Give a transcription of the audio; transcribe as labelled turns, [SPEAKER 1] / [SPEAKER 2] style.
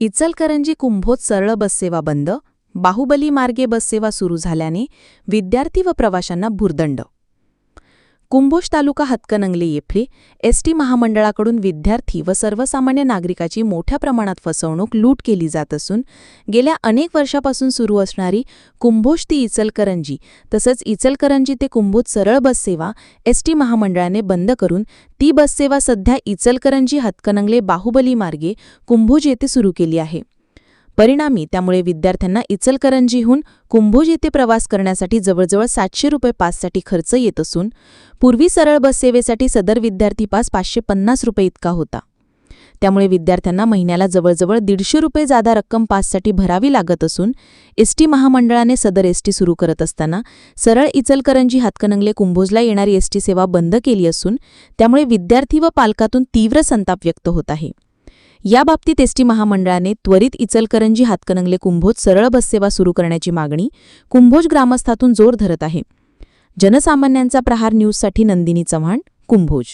[SPEAKER 1] इचलकरंजी कुंभोज सरळ बससेवा बंद बाहुबली मार्गे बससेवा सुरू झाल्याने विद्यार्थी व प्रवाशांना भुर्दंड कुंभोज तालुका हातकणंगले येथे एसटी महामंडळाकडून विद्यार्थी व सर्वसामान्य नागरिकाची मोठ्या प्रमाणात फसवणूक लूट केली जात असून गेल्या अनेक वर्षापासून सुरू असणारी कुंभोज ती इचलकरंजी तसंच इचलकरंजी ते कुंभोज सरळ बससेवा एसटी महामंडळाने बंद करून ती बससेवा सध्या इचलकरंजी हतकनंगले बाहुबली मार्गे कुंभोज येथे सुरू केली आहे. परिणामी त्यामुळे विद्यार्थ्यांना इचलकरंजीहून कुंभोज येथे प्रवास करण्यासाठी जवळजवळ सातशे रुपये पाससाठी खर्च येत असून पूर्वी सरळ बस सेवेसाठी सदर विद्यार्थी पास पाचशे पन्नास रुपये इतका होता. त्यामुळे विद्यार्थ्यांना महिन्याला जवळजवळ दीडशे रुपये जादा रक्कम पाससाठी भरावी लागत असून एसटी महामंडळाने सदर एसटी सुरू करत असताना सरळ इचलकरंजी हातकणंगले कुंभोजला येणारी एसटी सेवा बंद केली असून त्यामुळे विद्यार्थी व पालकातून तीव्र संताप व्यक्त होत आहे. याबाबतीत एसटी महामंडळाने त्वरित इचलकरंजी हातकणंगले कुंभोज सरळ बससेवा सुरू करण्याची मागणी कुंभोज ग्रामस्थातून जोर धरत आहे. जनसामान्यांचा प्रहार न्यूजसाठी नंदिनी चव्हाण कुंभोज.